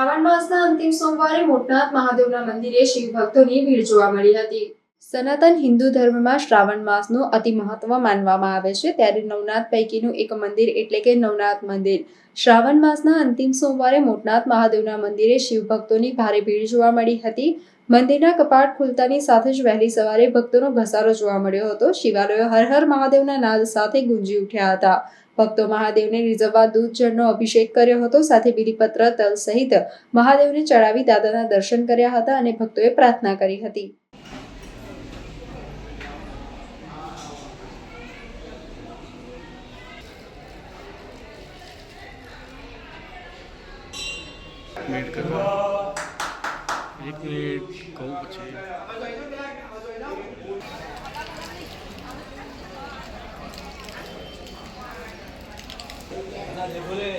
શ્રાવણ માસના અંતિમ સોમવારે મોટનાથ મહાદેવના મંદિરે શિવ ભક્તોની ભીડ જોવા મળી હતી. સનાતન હિન્દુ ધર્મમાં શ્રાવણ માસનું અતિ મહત્વ માનવામાં આવે છે. ત્યારે નવનાથ પૈકીનું એક મંદિર એટલે કે નવનાથ મંદિર. શ્રાવણ માસના અંતિમ સોમવારે મોટનાથ મહાદેવના મંદિરે શિવભક્તોની ભારે ભીડ જોવા મળી હતી. મંદિરના કપાટ ખુલતાની સાથે જ વહેલી સવારે ભક્તોનો ઘસારો જોવા મળ્યો હતો. શિવાલયો હર હર મહાદેવના નાદ સાથે ગુંજી ઉઠ્યા હતા. ભક્તો મહાદેવને રીઝવવા દૂધ જળનો અભિષેક કર્યો હતો. સાથે બીલીપત્ર, તલ સહિત મહાદેવને ચડાવી દાદાના દર્શન કર્યા હતા અને ભક્તોએ પ્રાર્થના કરી હતી. મિનિટ કરવા એક મિનિટ કહું પછી. બોલે